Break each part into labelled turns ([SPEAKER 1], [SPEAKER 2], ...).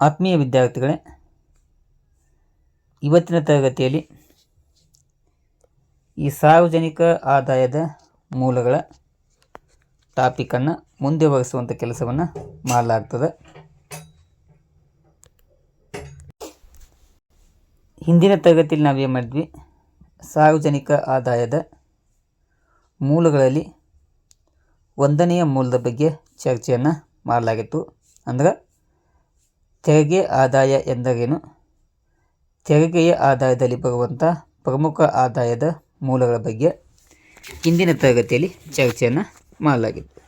[SPEAKER 1] ಆತ್ಮೀಯ ವಿದ್ಯಾರ್ಥಿಗಳೇ, ಇವತ್ತಿನ ತರಗತಿಯಲ್ಲಿ ಈ ಸಾರ್ವಜನಿಕ ಆದಾಯದ ಮೂಲಗಳ ಟಾಪಿಕನ್ನು ಮುಂದುವರಿಸುವಂಥ ಕೆಲಸವನ್ನು ಮಾಡಲಾಗ್ತದೆ. ಹಿಂದಿನ ತರಗತಿಯಲ್ಲಿ ನಾವೇನು ಮಾಡಿದ್ವಿ? ಸಾರ್ವಜನಿಕ ಆದಾಯದ ಮೂಲಗಳಲ್ಲಿ ಒಂದನೆಯ ಮೂಲದ ಬಗ್ಗೆ ಚರ್ಚೆಯನ್ನು ಮಾಡಲಾಗಿತ್ತು. ಅಂದ್ರೆ ತೆರಿಗೆ ಆದಾಯ ಎಂದರೇನು? ತೆರಿಗೆಯ ಆದಾಯದಲ್ಲಿ ಬರುವಂಥ ಪ್ರಮುಖ ಆದಾಯದ ಮೂಲಗಳ ಬಗ್ಗೆ ಇಂದಿನ ತರಗತಿಯಲ್ಲಿ ಚರ್ಚೆಯನ್ನು ಮಾಡಲಾಗಿತ್ತು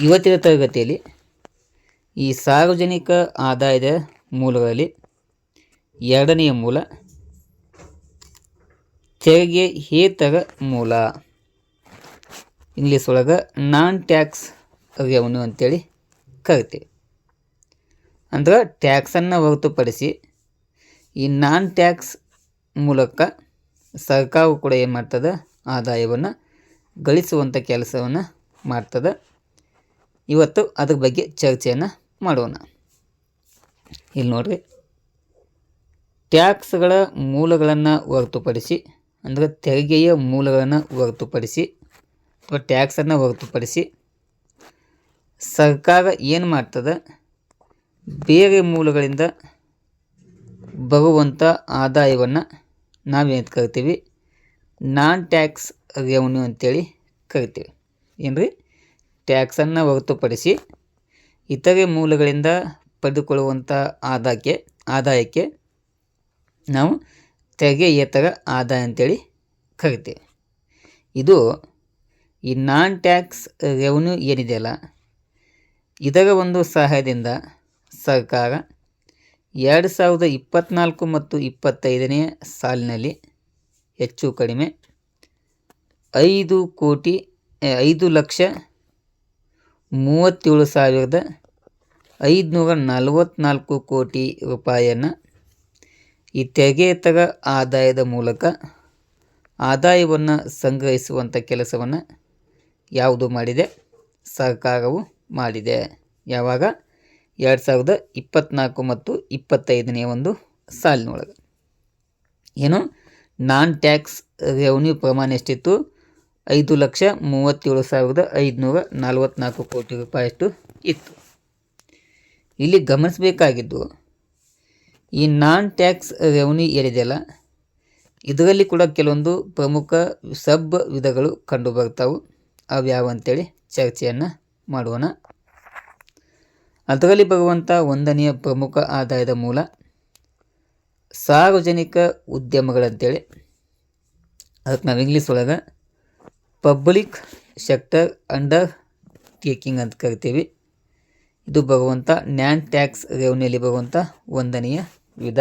[SPEAKER 1] ಇವತ್ತಿನ ತರಗತಿಯಲ್ಲಿ ಈ ಸಾರ್ವಜನಿಕ ಆದಾಯದ ಮೂಲಗಳಲ್ಲಿ ಎರಡನೆಯ ಮೂಲ, ತೆರಿಗೆ ಹೇತರ ಮೂಲ. ಇಂಗ್ಲೀಷ್ ಒಳಗೆ ನಾನ್ ಟ್ಯಾಕ್ಸ್ ರೆವನ್ಯೂ ಅಂತೇಳಿ ಕರಿತೀವಿ. ಅಂದ್ರೆ ಟ್ಯಾಕ್ಸನ್ನು ಹೊರತುಪಡಿಸಿ ಈ ನಾನ್ ಟ್ಯಾಕ್ಸ್ ಮೂಲಕ ಸರ್ಕಾರವು ಕೂಡ ಏನು ಮಾಡ್ತದೆ? ಆದಾಯವನ್ನು ಗಳಿಸುವಂಥ ಕೆಲಸವನ್ನು ಮಾಡ್ತದೆ. ಇವತ್ತು ಅದ್ರ ಬಗ್ಗೆ ಚರ್ಚೆಯನ್ನು ಮಾಡೋಣ. ಇಲ್ಲಿ ನೋಡ್ರಿ. ಟ್ಯಾಕ್ಸ್ಗಳ ಮೂಲಗಳನ್ನು ಹೊರತುಪಡಿಸಿ, ಅಂದರೆ ತೆರಿಗೆಯ ಮೂಲಗಳನ್ನು ಹೊರತುಪಡಿಸಿ, ಅಥವಾ ಟ್ಯಾಕ್ಸನ್ನು ಹೊರತುಪಡಿಸಿ ಸರ್ಕಾರ ಏನು ಮಾಡ್ತದೆ? ಬೇರೆ ಮೂಲಗಳಿಂದ ಬರುವಂಥ ಆದಾಯವನ್ನು ನಾವೇನು ಕರಿತೀವಿ? ನಾನ್ ಟ್ಯಾಕ್ಸ್ ರೆವನ್ಯೂ ಅಂತೇಳಿ ಕರಿತೀವಿ. ಏನು ರೀ ಟ್ಯಾಕ್ಸನ್ನು ಹೊರತುಪಡಿಸಿ ಇತರೆ ಮೂಲಗಳಿಂದ ಪಡೆದುಕೊಳ್ಳುವಂಥ ಆದಾಯಕ್ಕೆ ಆದಾಯಕ್ಕೆ ನಾವು ತೆರಿಗೆಯೇತರ ಆದಾಯ ಅಂತೇಳಿ ಕರಿತೀವಿ. ಇದು ಈ ನಾನ್ ಟ್ಯಾಕ್ಸ್ ರೆವನ್ಯೂ ಏನಿದೆಯಲ್ಲ, ಇದರ ಒಂದು ಸಹಾಯದಿಂದ ಸರ್ಕಾರ ಎರಡು ಸಾವಿರದ ಇಪ್ಪತ್ತ್ನಾಲ್ಕು ಮತ್ತು ಇಪ್ಪತ್ತೈದನೇ ಸಾಲಿನಲ್ಲಿ ಹೆಚ್ಚು ಕಡಿಮೆ ಐದು ಕೋಟಿ ಐದು ಲಕ್ಷ ಮೂವತ್ತೇಳು ಸಾವಿರದ ಐದುನೂರ ನಲವತ್ತ್ನಾಲ್ಕು ಕೋಟಿ ರೂಪಾಯಿಯನ್ನು ಈ ತೆಗೆತರ ಆದಾಯದ ಮೂಲಕ ಆದಾಯವನ್ನು ಸಂಗ್ರಹಿಸುವಂಥ ಕೆಲಸವನ್ನು ಯಾವುದು ಮಾಡಿದೆ? ಸರ್ಕಾರವು ಮಾಡಿದೆ. ಯಾವಾಗ? ಎರಡು ಸಾವಿರದ ಇಪ್ಪತ್ತ್ನಾಲ್ಕು ಮತ್ತು ಇಪ್ಪತ್ತೈದನೇ ಒಂದು ಸಾಲಿನೊಳಗೆ. ಏನು? ನಾನ್ ಟ್ಯಾಕ್ಸ್ ರೆವೆನ್ಯೂ ಪ್ರಮಾಣ ಎಷ್ಟಿತ್ತು? ಐದು ಲಕ್ಷ ಮೂವತ್ತೇಳು ಸಾವಿರದ ಐದುನೂರ ನಲವತ್ತ್ನಾಲ್ಕು ಕೋಟಿ ರೂಪಾಯಿಯಷ್ಟು ಇತ್ತು. ಇಲ್ಲಿ ಗಮನಿಸಬೇಕಾಗಿದ್ದು, ಈ ನಾನ್ ಟ್ಯಾಕ್ಸ್ ರೆವೆನ್ಯೂ ಏನಿದೆಯಲ್ಲ ಇದರಲ್ಲಿ ಕೂಡ ಕೆಲವೊಂದು ಪ್ರಮುಖ ಸಬ್ ವಿಧಗಳು ಕಂಡು ಬರ್ತಾವೆ ಅವು ಅಂತೇಳಿ ಚರ್ಚೆಯನ್ನು ಮಾಡೋಣ. ಅದರಲ್ಲಿ ಬರುವಂಥ ಒಂದನೆಯ ಪ್ರಮುಖ ಆದಾಯದ ಮೂಲ ಸಾರ್ವಜನಿಕ ಉದ್ಯಮಗಳಂತೇಳಿ. ಅದಕ್ಕೆ ನಾವು ಇಂಗ್ಲೀಷ್ ಒಳಗೆ ಪಬ್ಲಿಕ್ ಸೆಕ್ಟರ್ ಅಂಡರ್ ಟೇಕಿಂಗ್ ಅಂತ ಕರಿತೀವಿ. ಇದು ಬರುವಂಥ ನ್ಯಾನ್ ಟ್ಯಾಕ್ಸ್ ರೆವನ್ಯೂಲಿ ಬರುವಂಥ ಒಂದನೆಯ ವಿಧ.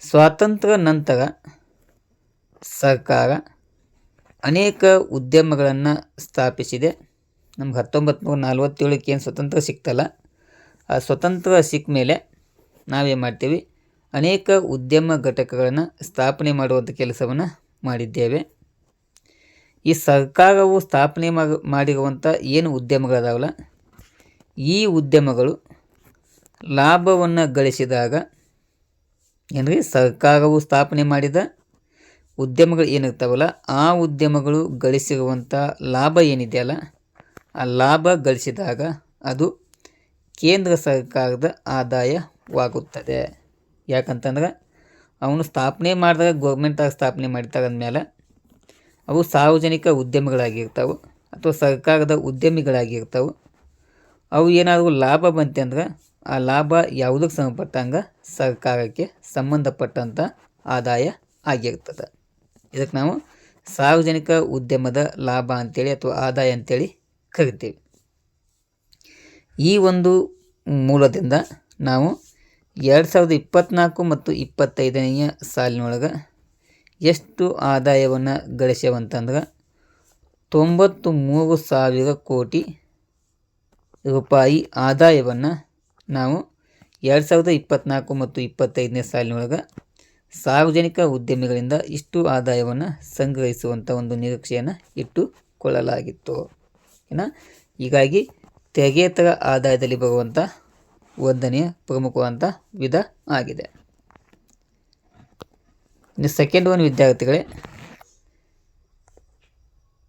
[SPEAKER 1] ಸ್ವಾತಂತ್ರ್ಯ ನಂತರ ಸರ್ಕಾರ ಅನೇಕ ಉದ್ಯಮಗಳನ್ನು ಸ್ಥಾಪಿಸಿದೆ. ನಮ್ಗೆ ಹತ್ತೊಂಬತ್ತು ನೂರ ನಲ್ವತ್ತೇಳಕ್ಕೆ ಏನು ಸ್ವತಂತ್ರ ಸಿಕ್ತಲ್ಲ, ಆ ಸ್ವತಂತ್ರ ಸಿಕ್ಕ ಮೇಲೆ ನಾವೇನು ಮಾಡ್ತೀವಿ. ಅನೇಕ ಉದ್ಯಮ ಘಟಕಗಳನ್ನು ಸ್ಥಾಪನೆ ಮಾಡುವಂಥ ಕೆಲಸವನ್ನು ಮಾಡಿದ್ದೇವೆ. ಈ ಸರ್ಕಾರವು ಸ್ಥಾಪನೆ ಮಾಡಿರುವಂಥ ಏನು ಉದ್ಯಮಗಳದಾವಲ್ಲ, ಈ ಉದ್ಯಮಗಳು ಲಾಭವನ್ನು ಗಳಿಸಿದಾಗ ಏನ್ರಿ, ಸರ್ಕಾರವು ಸ್ಥಾಪನೆ ಮಾಡಿದ ಉದ್ಯಮಗಳು ಏನಿರ್ತಾವಲ್ಲ, ಆ ಉದ್ಯಮಗಳು ಗಳಿಸಿರುವಂಥ ಲಾಭ ಏನಿದೆಯಲ್ಲ ಲಾಭ ಗಳಿಸಿದಾಗ ಅದು ಕೇಂದ್ರ ಸರ್ಕಾರದ ಆದಾಯವಾಗುತ್ತದೆ. ಯಾಕಂತಂದ್ರೆ ಅವನು ಸ್ಥಾಪನೆ ಮಾಡಿದಾಗ ಗೌರ್ಮೆಂಟಾಗಿ ಸ್ಥಾಪನೆ ಮಾಡ್ತಾರೆ ಅಂದಮೇಲೆ ಅವು ಸಾರ್ವಜನಿಕ ಉದ್ಯಮಿಗಳಾಗಿರ್ತವೆ ಅಥವಾ ಸರ್ಕಾರದ ಉದ್ಯಮಿಗಳಾಗಿರ್ತವೆ. ಅವು ಏನಾದರೂ ಲಾಭ ಬಂತೆ ಅಂದ್ರೆ ಆ ಲಾಭ ಯಾವುದಕ್ಕೆ ಸಂಬಂಧಪಟ್ಟಂಗೆ ಸರ್ಕಾರಕ್ಕೆ ಸಂಬಂಧಪಟ್ಟಂಥ ಆದಾಯ ಆಗಿರ್ತದೆ. ಇದಕ್ಕೆ ನಾವು ಸಾರ್ವಜನಿಕ ಉದ್ಯಮದ ಲಾಭ ಅಂತೇಳಿ ಅಥವಾ ಆದಾಯ ಅಂತೇಳಿ ಕರಿತೀವಿ ಈ ಒಂದು ಮೂಲದಿಂದ ನಾವು ಎರಡು ಸಾವಿರದ ಇಪ್ಪತ್ತ್ನಾಲ್ಕು ಮತ್ತು ಇಪ್ಪತ್ತೈದನೆಯ ಸಾಲಿನೊಳಗೆ ಎಷ್ಟು ಆದಾಯವನ್ನು ಗಳಿಸ್ಯವಂತಂದ್ರೆ ತೊಂಬತ್ತು ಮೂರು ಸಾವಿರ ಕೋಟಿ ರೂಪಾಯಿ ಆದಾಯವನ್ನು ನಾವು ಎರಡು ಸಾವಿರದ ಇಪ್ಪತ್ತ್ನಾಲ್ಕು ಮತ್ತು ಇಪ್ಪತ್ತೈದನೇ ಸಾಲಿನೊಳಗೆ ಸಾರ್ವಜನಿಕ ಉದ್ಯಮಿಗಳಿಂದ ಇಷ್ಟು ಆದಾಯವನ್ನು ಸಂಗ್ರಹಿಸುವಂಥ ಒಂದು ನಿರೀಕ್ಷೆಯನ್ನು ಇಟ್ಟುಕೊಳ್ಳಲಾಗಿತ್ತು. ಏನ ಹೀಗಾಗಿ ತೆಗೆತರ ಆದಾಯದಲ್ಲಿ ಬರುವಂಥ ಒಂದನೆಯ ಪ್ರಮುಖವಾದಂಥ ವಿಧ ಆಗಿದೆ. ಇನ್ನು ಸೆಕೆಂಡ್ ಒನ್ ವಿದ್ಯಾರ್ಥಿಗಳೇ,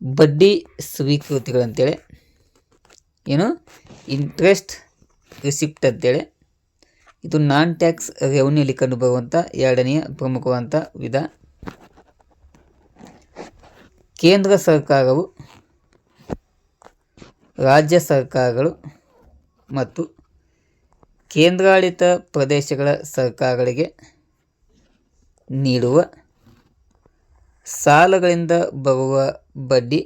[SPEAKER 1] ಬಡ್ಡಿ ಸ್ವೀಕೃತಿಗಳಂತೇಳಿ ಏನು? ಇಂಟ್ರೆಸ್ಟ್ ರಿಸಿಪ್ಟ್ ಅಂತೇಳಿ. ಇದು ನಾನ್ ಟ್ಯಾಕ್ಸ್ ರೆವೆನ್ಯೂಲಿ ಕಂಡುಬರುವಂಥ ಎರಡನೆಯ ಪ್ರಮುಖವಾದಂಥ ವಿಧ. ಕೇಂದ್ರ ಸರ್ಕಾರವು ರಾಜ್ಯ ಸರ್ಕಾರಗಳು ಮತ್ತು ಕೇಂದ್ರಾಡಳಿತ ಪ್ರದೇಶಗಳ ಸರ್ಕಾರಗಳಿಗೆ ನೀಡುವ ಸಾಲಗಳಿಂದ ಬರುವ ಬಡ್ಡಿ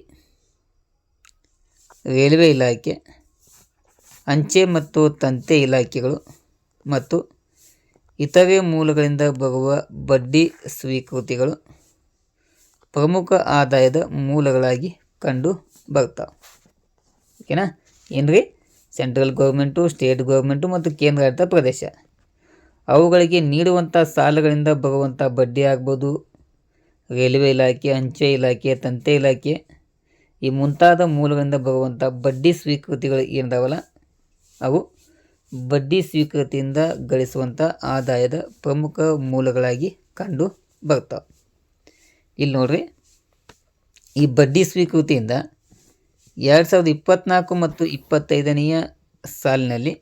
[SPEAKER 1] ರೈಲ್ವೆ ಇಲಾಖೆ, ಅಂಚೆ ಮತ್ತು ತಂತೆ ಇಲಾಖೆಗಳು ಮತ್ತು ಇತರೆ ಮೂಲಗಳಿಂದ ಬರುವ ಬಡ್ಡಿ ಸ್ವೀಕೃತಿಗಳು ಪ್ರಮುಖ ಆದಾಯದ ಮೂಲಗಳಾಗಿ ಕಂಡು ಬರ್ತಾವೆ. ಓಕೆನಾ ರೀ ಸೆಂಟ್ರಲ್ ಗೌರ್ಮೆಂಟು, ಸ್ಟೇಟ್ ಗೌರ್ಮೆಂಟು ಮತ್ತು ಕೇಂದ್ರಾಡಳಿತ ಪ್ರದೇಶ. ಅವುಗಳಿಗೆ ನೀಡುವಂಥ ಸಾಲಗಳಿಂದ ಬರುವಂಥ ಬಡ್ಡಿ ಆಗ್ಬೋದು. ರೈಲ್ವೆ ಇಲಾಖೆ, ಅಂಚೆ ಇಲಾಖೆ, ತಂತೆ ಇಲಾಖೆ ಈ ಮುಂತಾದ ಮೂಲಗಳಿಂದ ಬರುವಂಥ ಬಡ್ಡಿ ಸ್ವೀಕೃತಿಗಳು ಏನಿದಾವಲ್ಲ, ಅವು ಬಡ್ಡಿ ಸ್ವೀಕೃತಿಯಿಂದ ಗಳಿಸುವಂಥ ಆದಾಯದ ಪ್ರಮುಖ ಮೂಲಗಳಾಗಿ ಕಂಡು ಬರ್ತಾವೆ ಇಲ್ಲಿ ನೋಡ್ರಿ, ಈ ಬಡ್ಡಿ ಸ್ವೀಕೃತಿಯಿಂದ ಎರಡು ಸಾವಿರದ ಇಪ್ಪತ್ತ್ನಾಲ್ಕು ಮತ್ತು ಇಪ್ಪತ್ತೈದನೆಯ ಸಾಲಿನಲ್ಲಿ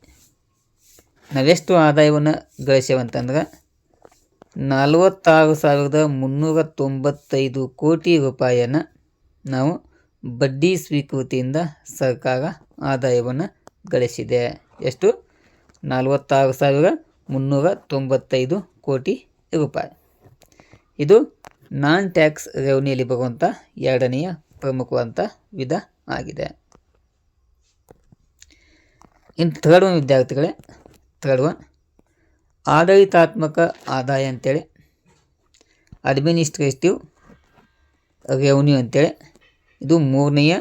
[SPEAKER 1] ನಾವೆಷ್ಟು ಆದಾಯವನ್ನು ಗಳಿಸೇವಂತಂದ್ರೆ ನಲವತ್ತಾರು ಸಾವಿರದ ಮುನ್ನೂರ ತೊಂಬತ್ತೈದು ಕೋಟಿ ರೂಪಾಯಿಯನ್ನು ನಾವು ಬಡ್ಡಿ ಸ್ವೀಕೃತಿಯಿಂದ ಸರ್ಕಾರ ಆದಾಯವನ್ನು ಗಳಿಸಿದೆ. ಎಷ್ಟು? ನಲವತ್ತಾರು ಸಾವಿರ ಮುನ್ನೂರ ತೊಂಬತ್ತೈದು ಕೋಟಿ ರೂಪಾಯಿ. ಇದು ನಾನ್ ಟ್ಯಾಕ್ಸ್ ರೆವೆನ್ಯೂಲಿ ಬರುವಂಥ ಎರಡನೆಯ ಪ್ರಮುಖವಂಥ ವಿಧ ಆಗಿದೆ. ಇನ್ನು ಥರ್ಡ್ ಒನ್ ವಿದ್ಯಾರ್ಥಿಗಳೇ ಥರ್ಡ್ ಒನ್ ಆಡಳಿತಾತ್ಮಕ ಆದಾಯ ಅಂತೇಳಿ ಅಡ್ಮಿನಿಸ್ಟ್ರೇಟಿವ್ ರೆವನ್ಯೂ ಅಂತೇಳಿ, ಇದು ಮೂರನೆಯ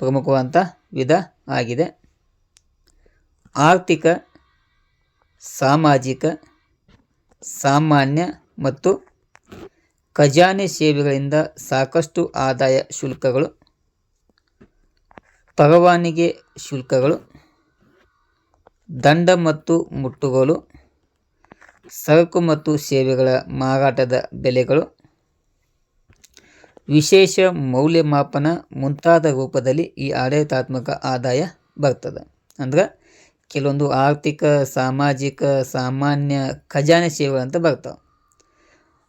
[SPEAKER 1] ಪ್ರಮುಖವಾದಂಥ ವಿಧ ಆಗಿದೆ. ಆರ್ಥಿಕ, ಸಾಮಾಜಿಕ, ಸಾಮಾನ್ಯ ಮತ್ತು ಖಜಾನೆ ಸೇವೆಗಳಿಂದ ಸಾಕಷ್ಟು ಆದಾಯ ಶುಲ್ಕಗಳು ಪರವಾನಗಿ ಶುಲ್ಕಗಳು, ದಂಡ ಮತ್ತು ಮುಟ್ಟುಗೋಲು, ಸರಕು ಮತ್ತು ಸೇವೆಗಳ ಮಾರಾಟದ ಬೆಲೆಗಳು, ವಿಶೇಷ ಮೌಲ್ಯಮಾಪನ ಮುಂತಾದ ರೂಪದಲ್ಲಿ ಈ ಆಡಳಿತಾತ್ಮಕ ಆದಾಯ ಬರ್ತದೆ. ಅಂದ್ರೆ ಕೆಲವೊಂದು ಆರ್ಥಿಕ, ಸಾಮಾಜಿಕ, ಸಾಮಾನ್ಯ ಖಜಾನೆ ಸೇವೆಗಳಂತ ಬರ್ತಾವೆ.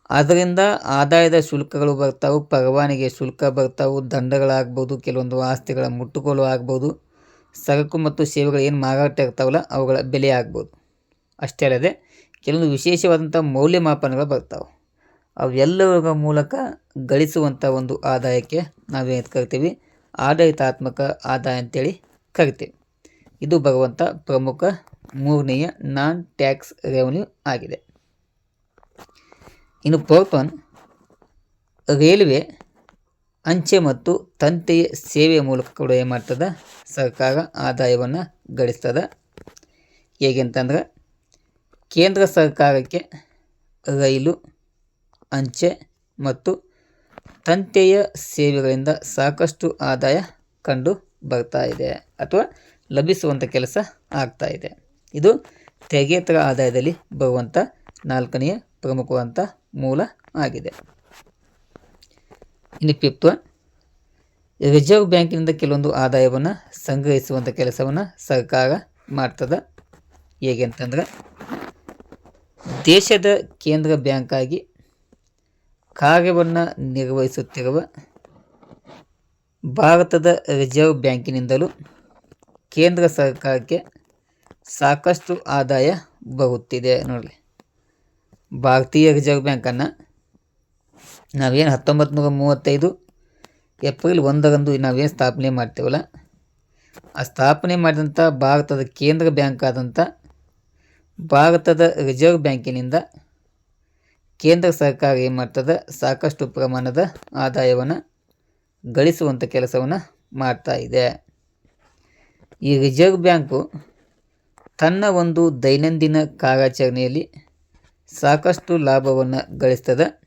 [SPEAKER 1] ಅದರಿಂದ ಆದಾಯದ ಶುಲ್ಕಗಳು ಬರ್ತಾವೆ, ಪರವಾನಗಿ ಶುಲ್ಕ ಬರ್ತಾವೆ, ದಂಡಗಳಾಗ್ಬೋದು, ಕೆಲವೊಂದು ಆಸ್ತಿಗಳ ಮುಟ್ಟುಗೋಲು ಆಗ್ಬೋದು, ಸರಕು ಮತ್ತು ಸೇವೆಗಳು ಏನು ಮಾರಾಟ ಇರ್ತಾವಲ್ಲ ಅವುಗಳ ಬೆಲೆ ಆಗ್ಬೋದು. ಅಷ್ಟೇ ಅಲ್ಲದೆ ಕೆಲವೊಂದು ವಿಶೇಷವಾದಂಥ ಮೌಲ್ಯಮಾಪನಗಳು ಬರ್ತಾವೆ. ಅವೆಲ್ಲವುಗಳ ಮೂಲಕ ಗಳಿಸುವಂಥ ಒಂದು ಆದಾಯಕ್ಕೆ ನಾವೇನು ಕರಿತೀವಿ? ಆಡಳಿತಾತ್ಮಕ ಆದಾಯ ಅಂತೇಳಿ ಕರಿತೀವಿ. ಇದು ಬರುವಂಥ ಪ್ರಮುಖ ಮೂರನೆಯ ನಾನ್ ಟ್ಯಾಕ್ಸ್ ರೆವೆನ್ಯೂ ಆಗಿದೆ. ಇನ್ನು ಪೋಪನ್ ರೈಲ್ವೆ, ಅಂಚೆ ಮತ್ತು ತಂತೆಯ ಸೇವೆಯ ಮೂಲಕ ಕೂಡ ಏನು ಮಾಡ್ತದೆ? ಸರ್ಕಾರ ಆದಾಯವನ್ನು ಗಳಿಸ್ತದೆ. ಹೇಗೆ ಅಂತಂದ್ರೆ, ಕೇಂದ್ರ ಸರ್ಕಾರಕ್ಕೆ ರೈಲು, ಅಂಚೆ ಮತ್ತು ತಂತೆಯ ಸೇವೆಗಳಿಂದ ಸಾಕಷ್ಟು ಆದಾಯ ಕಂಡು ಬರ್ತಾ ಇದೆ ಅಥವಾ ಲಭಿಸುವಂಥ ಕೆಲಸ ಆಗ್ತಾ ಇದೆ. ಇದು ತೆಗೆತರ ಆದಾಯದಲ್ಲಿ ಬರುವಂಥ ನಾಲ್ಕನೆಯ ಪ್ರಮುಖವಂಥ ಮೂಲ ಆಗಿದೆ. ಇನ್ನು ಫಿಫ್ತ್ ಒನ್ ರಿಸರ್ವ್ ಬ್ಯಾಂಕಿನಿಂದ ಕೆಲವೊಂದು ಆದಾಯವನ್ನು ಸಂಗ್ರಹಿಸುವಂಥ ಕೆಲಸವನ್ನು ಸರ್ಕಾರ ಮಾಡ್ತದೆ. ಹೇಗೆ ಅಂತಂದ್ರೆ ದೇಶದ ಕೇಂದ್ರ ಬ್ಯಾಂಕಾಗಿ ಕಾರ್ಯವನ್ನು ನಿರ್ವಹಿಸುತ್ತಿರುವ ಭಾರತದ ರಿಸರ್ವ್ ಬ್ಯಾಂಕಿನಿಂದಲೂ ಕೇಂದ್ರ ಸರ್ಕಾರಕ್ಕೆ ಸಾಕಷ್ಟು ಆದಾಯ ಬರುತ್ತಿದೆ ನೋಡಿ ಭಾರತೀಯ ರಿಸರ್ವ್ ಬ್ಯಾಂಕನ್ನು ನಾವೇನು ಹತ್ತೊಂಬತ್ತು ನೂರ ಮೂವತ್ತೈದು ಏಪ್ರಿಲ್ ಒಂದರಂದು ನಾವೇನು ಸ್ಥಾಪನೆ ಮಾಡ್ತೇವಲ್ಲ, ಆ ಸ್ಥಾಪನೆ ಮಾಡಿದಂಥ ಭಾರತದ ಕೇಂದ್ರ ಬ್ಯಾಂಕ್ ಆದಂಥ ಭಾರತದ ರಿಸರ್ವ್ ಬ್ಯಾಂಕಿನಿಂದ ಕೇಂದ್ರ ಸರ್ಕಾರ ಏನು ಮಾಡ್ತದೆ, ಸಾಕಷ್ಟು ಪ್ರಮಾಣದ ಆದಾಯವನ್ನು ಗಳಿಸುವಂಥ ಕೆಲಸವನ್ನು ಮಾಡ್ತಾ ಇದೆ. ಈ ರಿಸರ್ವ್ ಬ್ಯಾಂಕು ತನ್ನ ಒಂದು ದೈನಂದಿನ ಕಾರ್ಯಾಚರಣೆಯಲ್ಲಿ ಸಾಕಷ್ಟು ಲಾಭವನ್ನು ಗಳಿಸ್ತದೆ.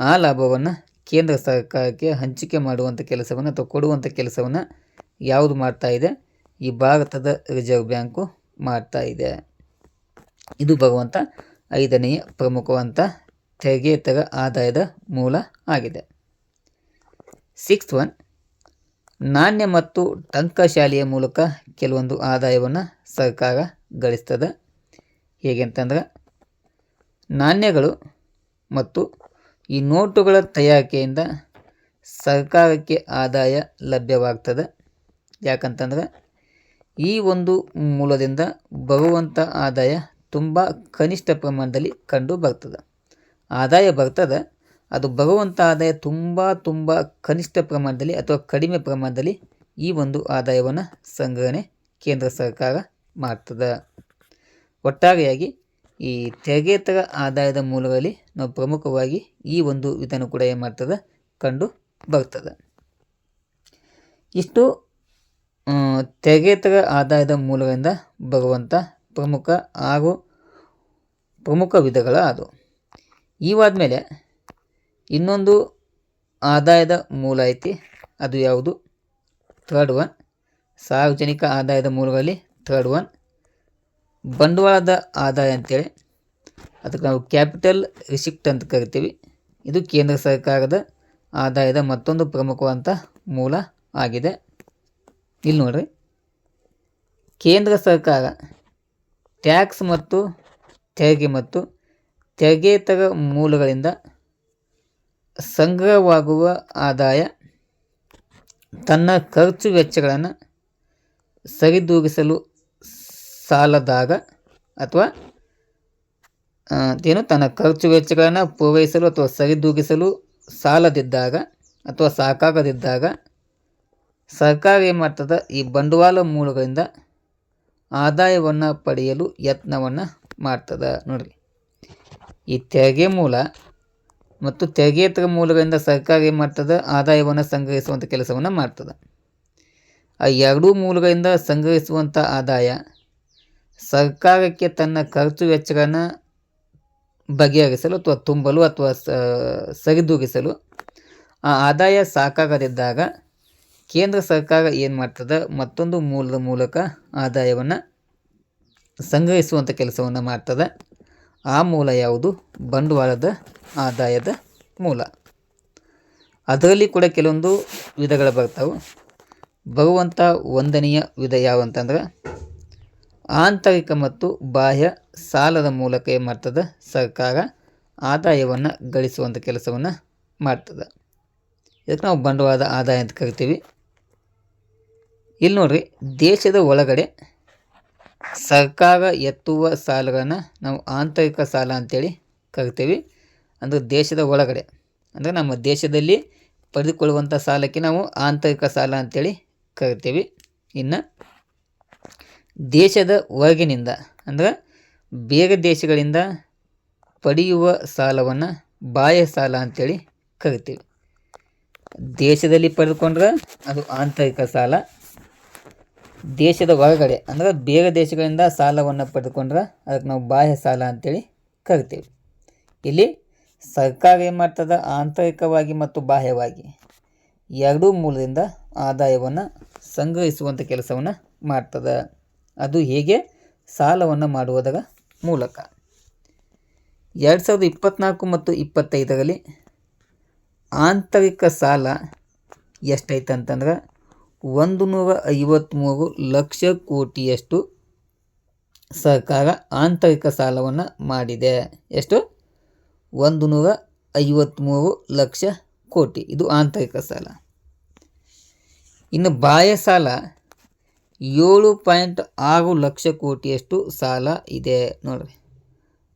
[SPEAKER 1] ಆ ಲಾಭವನ್ನು ಕೇಂದ್ರ ಸರ್ಕಾರಕ್ಕೆ ಹಂಚಿಕೆ ಮಾಡುವಂಥ ಕೆಲಸವನ್ನು ಅಥವಾ ಕೊಡುವಂಥ ಕೆಲಸವನ್ನು ಯಾವುದು ಮಾಡ್ತಾ ಇದೆ? ಈ ಭಾರತದ ರಿಸರ್ವ್ ಬ್ಯಾಂಕು ಮಾಡ್ತಾ ಇದೆ. ಇದು ಬರುವಂಥ ಐದನೆಯ ಪ್ರಮುಖವಂತ ತೆರಿಗೆತರ ಆದಾಯದ ಮೂಲ ಆಗಿದೆ. ಸಿಕ್ಸ್ತ್ ಒನ್ ನಾಣ್ಯ ಮತ್ತು ಟಂಕಶಾಲೆಯ ಮೂಲಕ ಕೆಲವೊಂದು ಆದಾಯವನ್ನು ಸರ್ಕಾರ ಗಳಿಸ್ತದೆ. ಹೇಗೆ ಅಂತಂದ್ರೆ ನಾಣ್ಯಗಳು ಮತ್ತು ಈ ನೋಟುಗಳ ತಯಾರಿಕೆಯಿಂದ ಸರ್ಕಾರಕ್ಕೆ ಆದಾಯ ಲಭ್ಯವಾಗ್ತದೆ. ಯಾಕಂತಂದ್ರೆ ಈ ಒಂದು ಮೂಲದಿಂದ ಬರುವಂಥ ಆದಾಯ ತುಂಬ ಕನಿಷ್ಠ ಪ್ರಮಾಣದಲ್ಲಿ ಕಂಡು ಬರ್ತದೆ. ಆದಾಯ ಬರ್ತದೆ, ಅದು ಬರುವಂಥ ಆದಾಯ ತುಂಬ ತುಂಬ ಕನಿಷ್ಠ ಪ್ರಮಾಣದಲ್ಲಿ ಅಥವಾ ಕಡಿಮೆ ಪ್ರಮಾಣದಲ್ಲಿ ಈ ಒಂದು ಆದಾಯವನ್ನು ಸಂಗ್ರಹಣೆ ಕೇಂದ್ರ ಸರ್ಕಾರ ಮಾಡ್ತದೆ. ಒಟ್ಟಾರೆಯಾಗಿ ಈ ತೆರಿಗೆತರ ಆದಾಯದ ಮೂಲಗಳಲ್ಲಿ ನಾವು ಪ್ರಮುಖವಾಗಿ ಈ ಒಂದು ವಿಧಾನ ಕೂಡ ಏನು ಮಾಡ್ತದೆ? ಕಂಡು ಬರ್ತದೆ. ಇಷ್ಟು ತೆರಿಗೆತರ ಆದಾಯದ ಮೂಲಗಳಿಂದ ಬರುವಂಥ ಪ್ರಮುಖ ಹಾಗೂ ಪ್ರಮುಖ ವಿಧಗಳ ಅದು. ಇವಾದ್ಮೇಲೆ ಇನ್ನೊಂದು ಆದಾಯದ ಮೂಲ ಐತಿ. ಅದು ಯಾವುದು? Third one. ಸಾರ್ವಜನಿಕ ಆದಾಯದ ಮೂಲಗಳಲ್ಲಿ ಥರ್ಡ್ ಒನ್. ಬಂಡವಾಳದ ಆದಾಯ ಅಂತೇಳಿ. ಅದಕ್ಕೆ ನಾವು ಕ್ಯಾಪಿಟಲ್ ರಿಸಿಪ್ಟ್ ಅಂತ ಕರಿತೀವಿ. ಇದು ಕೇಂದ್ರ ಸರ್ಕಾರದ ಆದಾಯದ ಮತ್ತೊಂದು ಪ್ರಮುಖವಾದಂಥ ಮೂಲ ಆಗಿದೆ. ಇಲ್ಲಿ ನೋಡ್ರಿ. ಕೇಂದ್ರ ಸರ್ಕಾರ ಟ್ಯಾಕ್ಸ್ ಮತ್ತು ತೆರಿಗೆ ಮತ್ತು ತೆರಿಗೆತರ ಮೂಲಗಳಿಂದ ಸಂಗ್ರಹವಾಗುವ ಆದಾಯ, ತನ್ನ ಖರ್ಚು ವೆಚ್ಚಗಳನ್ನು ಸರಿದೂಗಿಸಲು ಸಾಲದಾಗ ಅಥವಾ ಏನು ತನ್ನ ಖರ್ಚು ವೆಚ್ಚಗಳನ್ನು ಪೂರೈಸಲು ಅಥವಾ ಸರಿದೂಗಿಸಲು ಸಾಲದಿದ್ದಾಗ ಅಥವಾ ಸಾಕಾಗದಿದ್ದಾಗ ಸರ್ಕಾರ ಏನು ಮಾಡ್ತದೆ? ಈ ಬಂಡವಾಳ ಮೂಲಗಳಿಂದ ಆದಾಯವನ್ನು ಪಡೆಯಲು ಯತ್ನವನ್ನು ಮಾಡ್ತದೆ. ನೋಡಿರಿ. ಈ ತೆರಿಗೆ ಮೂಲ ಮತ್ತು ತೆರಿಗೆತರ ಮೂಲಗಳಿಂದ ಸರ್ಕಾರ ಏನು ಮಾಡ್ತದೆ? ಆದಾಯವನ್ನು ಸಂಗ್ರಹಿಸುವಂಥ ಕೆಲಸವನ್ನು ಮಾಡ್ತದೆ. ಆ ಎರಡೂ ಮೂಲಗಳಿಂದ ಸಂಗ್ರಹಿಸುವಂಥ ಆದಾಯ ಸರ್ಕಾರಕ್ಕೆ ತನ್ನ ಖರ್ಚು ವೆಚ್ಚಗಳನ್ನು ಬಗೆಹರಿಸಲು ಅಥವಾ ತುಂಬಲು ಅಥವಾ ಸರಿದೂಗಿಸಲು ಆ ಆದಾಯ ಸಾಕಾಗದಿದ್ದಾಗ ಕೇಂದ್ರ ಸರ್ಕಾರ ಏನು ಮಾಡ್ತದೆ? ಮತ್ತೊಂದು ಮೂಲದ ಮೂಲಕ ಆದಾಯವನ್ನು ಸಂಗ್ರಹಿಸುವಂಥ ಕೆಲಸವನ್ನು ಮಾಡ್ತದೆ. ಆ ಮೂಲ ಯಾವುದು? ಬಂಡವಾಳದ ಆದಾಯದ ಮೂಲ. ಅದರಲ್ಲಿ ಕೂಡ ಕೆಲವೊಂದು ವಿಧಗಳು ಬರ್ತಾವೆ. ಬರುವಂಥ ಒಂದನೆಯ ವಿಧ ಯಾವಂತಂದ್ರೆ ಆಂತರಿಕ ಮತ್ತು ಬಾಹ್ಯ ಸಾಲದ ಮೂಲಕ ಏನು ಮಾಡ್ತದೆ? ಸರ್ಕಾರ ಆದಾಯವನ್ನು ಗಳಿಸುವಂಥ ಕೆಲಸವನ್ನು ಮಾಡ್ತದೆ. ಇದಕ್ಕೆ ನಾವು ಬಂಡವಾಳದ ಆದಾಯ ಅಂತ ಕರಿತೀವಿ. ಇಲ್ಲಿ ನೋಡ್ರಿ, ದೇಶದ ಒಳಗಡೆ ಸರ್ಕಾರ ಎತ್ತುವ ಸಾಲಗಳನ್ನು ನಾವು ಆಂತರಿಕ ಸಾಲ ಅಂತೇಳಿ ಕರಿತೀವಿ. ಅಂದರೆ ದೇಶದ ಒಳಗಡೆ, ಅಂದರೆ ನಮ್ಮ ದೇಶದಲ್ಲಿ ಪಡೆದುಕೊಳ್ಳುವಂಥ ಸಾಲಕ್ಕೆ ನಾವು ಆಂತರಿಕ ಸಾಲ ಅಂತೇಳಿ ಕರಿತೀವಿ. ಇನ್ನು ದೇಶದ ಹೊರಗಿನಿಂದ ಅಂದರೆ ಬೇರೆ ದೇಶಗಳಿಂದ ಪಡೆಯುವ ಸಾಲವನ್ನು ಬಾಹ್ಯ ಸಾಲ ಅಂತೇಳಿ ಕರಿತೀವಿ. ದೇಶದಲ್ಲಿ ಪಡೆದುಕೊಂಡ್ರೆ ಅದು ಆಂತರಿಕ ಸಾಲ. ದೇಶದ ಹೊರಗಡೆ ಅಂದರೆ ಬೇರೆ ದೇಶಗಳಿಂದ ಸಾಲವನ್ನು ಪಡೆದುಕೊಂಡ್ರೆ ಅದಕ್ಕೆ ನಾವು ಬಾಹ್ಯ ಸಾಲ ಅಂತೇಳಿ ಕರಿತೀವಿ. ಇಲ್ಲಿ ಸರ್ಕಾರ ಏನು ಮಾಡ್ತದೆ? ಆಂತರಿಕವಾಗಿ ಮತ್ತು ಬಾಹ್ಯವಾಗಿ. ಎರಡೂ ಮೂಲದಿಂದ ಆದಾಯವನ್ನು ಸಂಗ್ರಹಿಸುವಂಥ ಕೆಲಸವನ್ನು ಮಾಡ್ತದೆ. ಅದು ಹೇಗೆ? ಸಾಲವನ್ನು ಮಾಡುವುದರ ಮೂಲಕ. ಎರಡು ಸಾವಿರದ ಇಪ್ಪತ್ತ್ನಾಲ್ಕು ಮತ್ತು ಇಪ್ಪತ್ತೈದರಲ್ಲಿ ಆಂತರಿಕ ಸಾಲ ಎಷ್ಟೈತೆ ಅಂತಂದ್ರೆ ಒಂದು ನೂರ ಐವತ್ತ್ಮೂರು ಲಕ್ಷ ಕೋಟಿಯಷ್ಟು ಸರ್ಕಾರ ಆಂತರಿಕ ಸಾಲವನ್ನು ಮಾಡಿದೆ. ಎಷ್ಟು? ಒಂದು ನೂರ ಐವತ್ತ್ಮೂರು ಲಕ್ಷ ಕೋಟಿ. ಇದು ಆಂತರಿಕ ಸಾಲ. ಇನ್ನು ಬಾಹ್ಯ ಸಾಲ ಏಳು ಪಾಯಿಂಟ್ ಆರು ಲಕ್ಷ ಕೋಟಿಯಷ್ಟು ಸಾಲ ಇದೆ ನೋಡಿರಿ.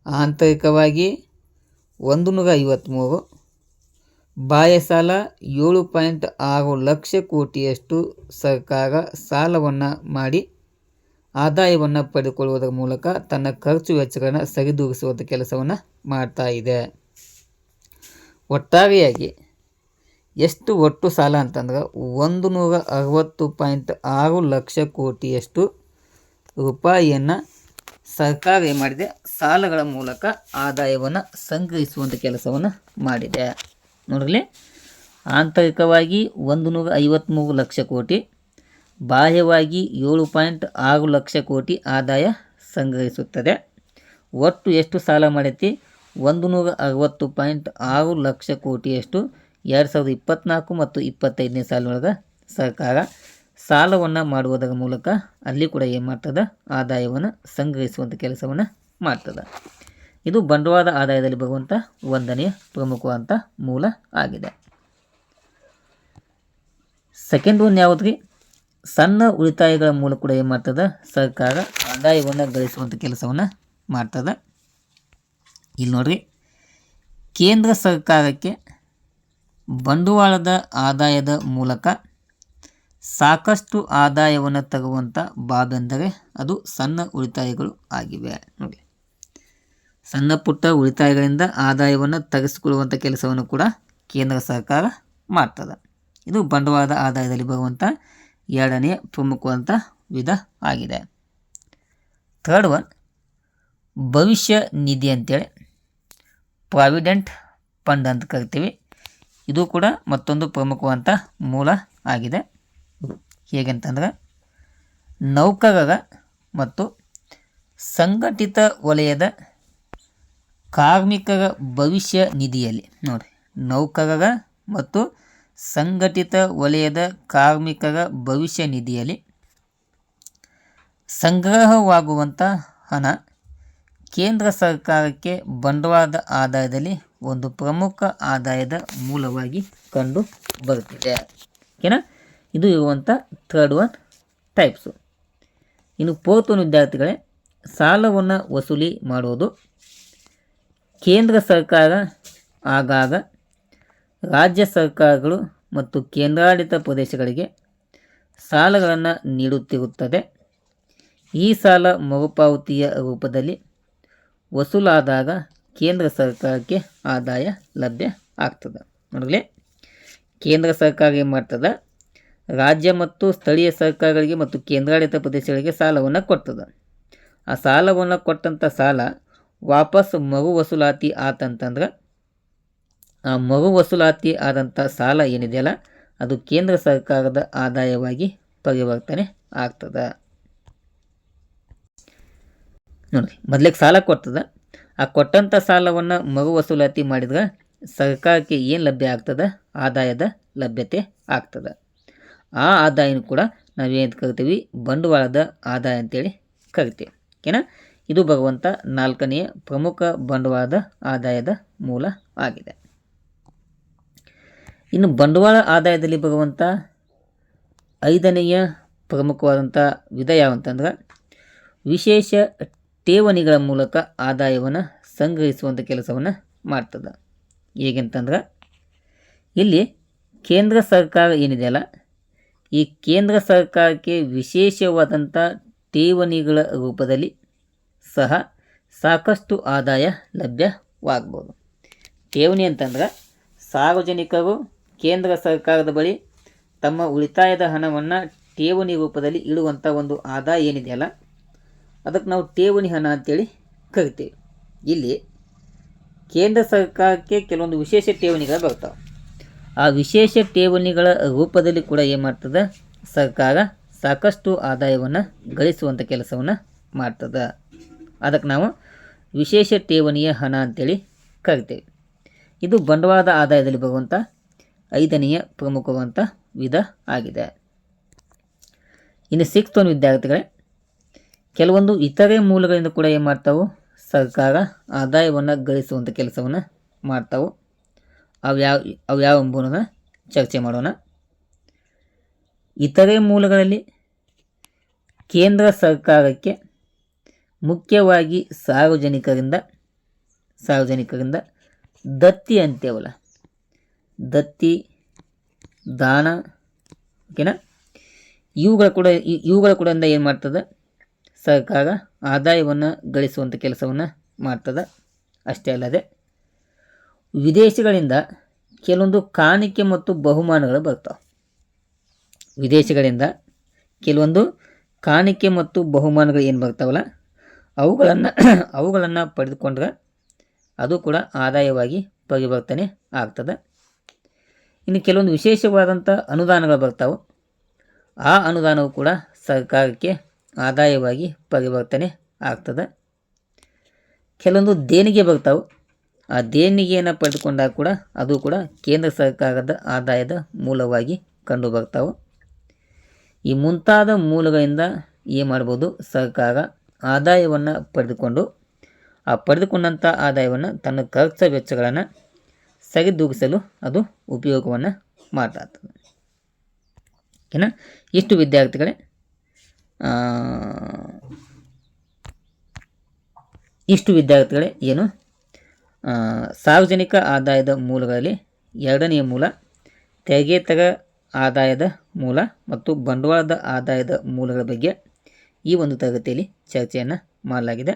[SPEAKER 1] ಆಂತರಿಕವಾಗಿ ಒಂದು ನೂರ ಐವತ್ತ್ಮೂರು ಬಾಹ್ಯ ಸಾಲ ಏಳು ಪಾಯಿಂಟ್ ಆರು ಲಕ್ಷ ಕೋಟಿಯಷ್ಟು ಸರ್ಕಾರ ಸಾಲವನ್ನು ಮಾಡಿ ಆದಾಯವನ್ನು ಪಡೆದುಕೊಳ್ಳುವುದರ ಮೂಲಕ ತನ್ನ ಖರ್ಚು ವೆಚ್ಚಗಳನ್ನು ಸರಿದೂಗಿಸುವಂಥ ಕೆಲಸವನ್ನು ಮಾಡ್ತಾ ಇದೆ. ಒಟ್ಟಾರೆಯಾಗಿ ಎಷ್ಟು ಒಟ್ಟು ಸಾಲ ಅಂತಂದ್ರೆ ಒಂದು ನೂರ ಅರವತ್ತು ಪಾಯಿಂಟ್ ಆರು ಲಕ್ಷ ಕೋಟಿಯಷ್ಟು ರೂಪಾಯಿಯನ್ನು ಸರ್ಕಾರ ಏನು ಮಾಡಿದೆ? ಸಾಲಗಳ ಮೂಲಕ ಆದಾಯವನ್ನು ಸಂಗ್ರಹಿಸುವಂಥ ಕೆಲಸವನ್ನು ಮಾಡಿದೆ. ನೋಡಲಿ ಆಂತರಿಕವಾಗಿ ಒಂದು ನೂರ ಐವತ್ತ್ಮೂರು ಲಕ್ಷ ಕೋಟಿ, ಬಾಹ್ಯವಾಗಿ ಏಳು ಪಾಯಿಂಟ್ ಆರು ಲಕ್ಷ ಕೋಟಿ ಆದಾಯ ಸಂಗ್ರಹಿಸುತ್ತದೆ. ಒಟ್ಟು ಎಷ್ಟು ಸಾಲ ಮಾಡೈತಿ? ಒಂದು ನೂರ ಅರವತ್ತು ಪಾಯಿಂಟ್ ಆರು ಲಕ್ಷ ಕೋಟಿಯಷ್ಟು ಎರಡು ಸಾವಿರದ ಇಪ್ಪತ್ತ್ನಾಲ್ಕು ಮತ್ತು ಇಪ್ಪತ್ತೈದನೇ ಸಾಲಿನೊಳಗೆ ಸರ್ಕಾರ ಸಾಲವನ್ನು ಮಾಡುವುದರ ಮೂಲಕ ಅಲ್ಲಿ ಕೂಡ ಏನು ಮಾಡ್ತದೆ? ಆದಾಯವನ್ನು ಸಂಗ್ರಹಿಸುವಂಥ ಕೆಲಸವನ್ನು ಮಾಡ್ತದೆ. ಇದು ಬಂಡವಾಳ ಆದಾಯದಲ್ಲಿ ಬರುವಂಥ ಒಂದನೆಯ ಪ್ರಮುಖವಾದಂಥ ಮೂಲ ಆಗಿದೆ. ಸೆಕೆಂಡ್ ಒನ್ ಯಾವುದ್ರಿ? ಸಣ್ಣ ಉಳಿತಾಯಗಳ ಮೂಲಕ ಕೂಡ ಏನು ಮಾಡ್ತದೆ? ಸರ್ಕಾರ ಆದಾಯವನ್ನು ಗಳಿಸುವಂಥ ಕೆಲಸವನ್ನು ಮಾಡ್ತದೆ. ಇಲ್ಲಿ ನೋಡ್ರಿ, ಕೇಂದ್ರ ಸರ್ಕಾರಕ್ಕೆ ಬಂಡವಾಳದ ಆದಾಯದ ಮೂಲಕ ಸಾಕಷ್ಟು ಆದಾಯವನ್ನು ತರುವಂಥ ಬಾಬೆಂದರೆ ಅದು ಸಣ್ಣ ಉಳಿತಾಯಗಳು ಆಗಿವೆ. ನೋಡಿ. ಸಣ್ಣ ಪುಟ್ಟ ಉಳಿತಾಯಗಳಿಂದ ಆದಾಯವನ್ನು ತೆಗೆಸಿಕೊಳ್ಳುವಂಥ ಕೆಲಸವನ್ನು ಕೂಡ ಕೇಂದ್ರ ಸರ್ಕಾರ ಮಾಡ್ತದೆ. ಇದು ಬಂಡವಾಳದ ಆದಾಯದಲ್ಲಿ ಬರುವಂಥ ಎರಡನೆಯ ಪ್ರಮುಖವಂಥ ವಿಧ ಆಗಿದೆ. ಥರ್ಡ್ ಒನ್, ಭವಿಷ್ಯ ನಿಧಿ ಅಂತೇಳಿ. ಪ್ರಾವಿಡೆಂಟ್ ಫಂಡ್ ಅಂತ ಕರಿತೀವಿ. ಇದು ಕೂಡ ಮತ್ತೊಂದು ಪ್ರಮುಖವಾದಂಥ ಮೂಲ ಆಗಿದೆ. ಹೇಗೆಂತಂದ್ರೆ ನೌಕರರ ಮತ್ತು ಸಂಘಟಿತ ವಲಯದ ಕಾರ್ಮಿಕರ ಭವಿಷ್ಯ ನಿಧಿಯಲ್ಲಿ ನೋಡಿ, ನೌಕರರ ಮತ್ತು ಸಂಘಟಿತ ವಲಯದ ಕಾರ್ಮಿಕರ ಭವಿಷ್ಯ ನಿಧಿಯಲ್ಲಿ ಸಂಗ್ರಹವಾಗುವಂಥ ಹಣ ಕೇಂದ್ರ ಸರ್ಕಾರಕ್ಕೆ ಬಂಡವಾಳದ ಆದಾಯದಲ್ಲಿ ಒಂದು ಪ್ರಮುಖ ಆದಾಯದ ಮೂಲವಾಗಿ ಕಂಡು ಬರುತ್ತಿದೆ. ಓಕೆನಾ? ಇದು ಇರುವಂಥ ಥರ್ಡ್ ಒನ್ ಟೈಪ್ಸು ಇನ್ನು ಫೋರ್ತ್ ಒನ್ ವಿದ್ಯಾರ್ಥಿಗಳೇ, ಸಾಲವನ್ನು ವಸೂಲಿ ಮಾಡೋದು ಕೇಂದ್ರ ಸರ್ಕಾರ ಆಗಾಗ ರಾಜ್ಯ ಸರ್ಕಾರಗಳು ಮತ್ತು ಕೇಂದ್ರಾಡಳಿತ ಪ್ರದೇಶಗಳಿಗೆ ಸಾಲಗಳನ್ನು ನೀಡುತ್ತಿರುತ್ತದೆ. ಈ ಸಾಲ ಮರುಪಾವತಿಯ ರೂಪದಲ್ಲಿ ವಸೂಲಾದಾಗ ಕೇಂದ್ರ ಸರ್ಕಾರಕ್ಕೆ ಆದಾಯ ಲಭ್ಯ ಆಗ್ತದೆ. ನೋಡಲಿ ಕೇಂದ್ರ ಸರ್ಕಾರ ಏನು ಮಾಡ್ತದೆ? ರಾಜ್ಯ ಮತ್ತು ಸ್ಥಳೀಯ ಸರ್ಕಾರಗಳಿಗೆ ಮತ್ತು ಕೇಂದ್ರಾಡಳಿತ ಪ್ರದೇಶಗಳಿಗೆ ಸಾಲವನ್ನು ಕೊಡ್ತದೆ. ಆ ಸಾಲವನ್ನು ಕೊಟ್ಟಂಥ ಸಾಲ ವಾಪಸ್ ಮರು ವಸೂಲಾತಿ ಆತಂತಂದ್ರೆ ಆ ಮರು ವಸೂಲಾತಿ ಆದಂಥ ಸಾಲ ಏನಿದೆಯಲ್ಲ, ಅದು ಕೇಂದ್ರ ಸರ್ಕಾರದ ಆದಾಯವಾಗಿ ಪರಿವರ್ತನೆ ಆಗ್ತದೆ. ನೋಡಿ ಮೊದಲಿಗೆ ಸಾಲ ಕೊಡ್ತದೆ. ಆ ಕೊಟ್ಟಂಥ ಸಾಲವನ್ನು ಮರು ವಸೂಲಾತಿ ಮಾಡಿದ್ರೆ ಸರ್ಕಾರಕ್ಕೆ ಏನು ಲಭ್ಯ ಆಗ್ತದೆ? ಆದಾಯದ ಲಭ್ಯತೆ ಆಗ್ತದೆ. ಆ ಆದಾಯನೂ ಕೂಡ ನಾವೇನು ಕರಿತೀವಿ? ಬಂಡವಾಳದ ಆದಾಯ ಅಂತೇಳಿ ಕರಿತೀವಿ. ಓಕೆನಾ? ಇದು ಬರುವಂಥ ನಾಲ್ಕನೆಯ ಪ್ರಮುಖ ಬಂಡವಾಳದ ಆದಾಯದ ಮೂಲ ಆಗಿದೆ. ಇನ್ನು ಬಂಡವಾಳ ಆದಾಯದಲ್ಲಿ ಬರುವಂಥ ಐದನೆಯ ಪ್ರಮುಖವಾದಂಥ ವಿಧ ಯಾವಂತಂದ್ರೆ ವಿಶೇಷ ಠೇವಣಿಗಳ ಮೂಲಕ ಆದಾಯವನ್ನು ಸಂಗ್ರಹಿಸುವಂಥ ಕೆಲಸವನ್ನು ಮಾಡ್ತದೆ. ಹೇಗೆಂತಂದ್ರೆ, ಇಲ್ಲಿ ಕೇಂದ್ರ ಸರ್ಕಾರ ಏನಿದೆಯಲ್ಲ ಈ ಕೇಂದ್ರ ಸರ್ಕಾರಕ್ಕೆ ವಿಶೇಷವಾದಂಥ ಠೇವಣಿಗಳ ರೂಪದಲ್ಲಿ ಸಹ ಸಾಕಷ್ಟು ಆದಾಯ ಲಭ್ಯವಾಗ್ಬೋದು. ಠೇವಣಿ ಅಂತಂದ್ರೆ ಸಾರ್ವಜನಿಕರು ಕೇಂದ್ರ ಸರ್ಕಾರದ ಬಳಿ ತಮ್ಮ ಉಳಿತಾಯದ ಹಣವನ್ನು ಠೇವಣಿ ರೂಪದಲ್ಲಿ ಇಡುವಂಥ ಒಂದು ಆದಾಯ ಏನಿದೆಯಲ್ಲ ಅದಕ್ಕೆ ನಾವು ಠೇವಣಿ ಹಣ ಅಂತೇಳಿ ಕರಿತೀವಿ. ಇಲ್ಲಿ ಕೇಂದ್ರ ಸರ್ಕಾರಕ್ಕೆ ಕೆಲವೊಂದು ವಿಶೇಷ ಠೇವಣಿಗಳು ಬರ್ತಾವೆ. ಆ ವಿಶೇಷ ಠೇವಣಿಗಳ ರೂಪದಲ್ಲಿ ಕೂಡ ಏನು ಮಾಡ್ತದೆ? ಸರ್ಕಾರ ಸಾಕಷ್ಟು ಆದಾಯವನ್ನು ಗಳಿಸುವಂಥ ಕೆಲಸವನ್ನು ಮಾಡ್ತದೆ. ಅದಕ್ಕೆ ನಾವು ವಿಶೇಷ ಠೇವಣಿಯ ಹಣ ಅಂತೇಳಿ ಕರಿತೇವೆ. ಇದು ಬಂಡವಾಳದ ಆದಾಯದಲ್ಲಿ ಬರುವಂಥ ಐದನೆಯ ಪ್ರಮುಖವಾದಂಥ ವಿಧ ಆಗಿದೆ. ಇನ್ನು ಸಿಕ್ಸ್ತ್ ಒಂದು ವಿದ್ಯಾರ್ಥಿಗಳೇ ಕೆಲವೊಂದು ಇತರೆ ಮೂಲಗಳಿಂದ ಕೂಡ ಏನು ಮಾಡ್ತಾವು? ಸರ್ಕಾರ ಆದಾಯವನ್ನು ಗಳಿಸುವಂಥ ಕೆಲಸವನ್ನು ಮಾಡ್ತಾವು. ಅವು ಯಾವ ಅವು ಯಾವ ಎಂಬುದನ್ನು ಚರ್ಚೆ ಮಾಡೋಣ. ಇತರೆ ಮೂಲಗಳಲ್ಲಿ ಕೇಂದ್ರ ಸರ್ಕಾರಕ್ಕೆ ಮುಖ್ಯವಾಗಿ ಸಾರ್ವಜನಿಕರಿಂದ ಸಾರ್ವಜನಿಕರಿಂದ ದತ್ತಿ ಅಂತೇವಲ್ಲ ದತ್ತಿ, ದಾನ, ಓಕೆನಾ? ಇವುಗಳ ಕೂಡ ಇವುಗಳ ಕೂಡ ಏನು ಮಾಡ್ತದೆ? ಸರ್ಕಾರ ಆದಾಯವನ್ನು ಗಳಿಸುವಂಥ ಕೆಲಸವನ್ನು ಮಾಡ್ತದೆ. ಅಷ್ಟೇ ಅಲ್ಲದೆ, ವಿದೇಶಗಳಿಂದ ಕೆಲವೊಂದು ಕಾಣಿಕೆ ಮತ್ತು ಬಹುಮಾನಗಳು ಬರ್ತಾವೆ. ವಿದೇಶಗಳಿಂದ ಕೆಲವೊಂದು ಕಾಣಿಕೆ ಮತ್ತು ಬಹುಮಾನಗಳು ಏನು ಬರ್ತಾವಲ್ಲ, ಅವುಗಳನ್ನು ಅವುಗಳನ್ನು ಪಡೆದುಕೊಂಡ್ರೆ ಅದು ಕೂಡ ಆದಾಯವಾಗಿ ಪರಿವರ್ತನೆ ಆಗ್ತದೆ. ಇನ್ನು ಕೆಲವೊಂದು ವಿಶೇಷವಾದಂಥ ಅನುದಾನಗಳು ಬರ್ತಾವೆ. ಆ ಅನುದಾನವು ಕೂಡ ಸರ್ಕಾರಕ್ಕೆ ಆದಾಯವಾಗಿ ಪರಿವರ್ತನೆ ಆಗ್ತದೆ. ಕೆಲವೊಂದು ದೇಣಿಗೆ ಬರ್ತಾವೆ. ಆ ದೇಣಿಗೆಯನ್ನು ಪಡೆದುಕೊಂಡಾಗ ಕೂಡ ಅದು ಕೂಡ ಕೇಂದ್ರ ಸರ್ಕಾರದ ಆದಾಯದ ಮೂಲವಾಗಿ ಕಂಡು ಬರ್ತಾವೆ. ಈ ಮುಂತಾದ ಮೂಲಗಳಿಂದ ಏನು ಮಾಡ್ಬೋದು? ಸರ್ಕಾರ ಆದಾಯವನ್ನು ಪಡೆದುಕೊಂಡು, ಆ ಪಡೆದುಕೊಂಡಂಥ ಆದಾಯವನ್ನು ತನ್ನ ಖರ್ಚು ವೆಚ್ಚಗಳನ್ನು ಸರಿದೂಗಿಸಲು ಅದು ಉಪಯೋಗವನ್ನು ಮಾಡ್ತಾ ಇರ್ತದೆ ಇಷ್ಟು ವಿದ್ಯಾರ್ಥಿಗಳೇ. ಇಷ್ಟು ವಿದ್ಯಾರ್ಥಿಗಳೇ, ಏನು? ಸಾರ್ವಜನಿಕ ಆದಾಯದ ಮೂಲಗಳಲ್ಲಿ ಎರಡನೆಯ ಮೂಲ ತೆರಿಗೆತರ ಆದಾಯದ ಮೂಲ ಮತ್ತು ಬಂಡವಾಳದ ಆದಾಯದ ಮೂಲಗಳ ಬಗ್ಗೆ ಈ ಒಂದು ತರಗತಿಯಲ್ಲಿ ಚರ್ಚೆಯನ್ನು ಮಾಡಲಾಗಿದೆ.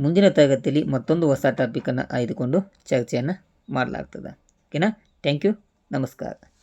[SPEAKER 1] ಮುಂದಿನ ತರಗತಿಯಲ್ಲಿ ಮತ್ತೊಂದು ಹೊಸ ಟಾಪಿಕನ್ನು ಆಯ್ದುಕೊಂಡು ಚರ್ಚೆಯನ್ನು ಮಾಡಲಾಗ್ತದೆ. ಓಕೆನಾ? ಥ್ಯಾಂಕ್ ಯು ನಮಸ್ಕಾರ.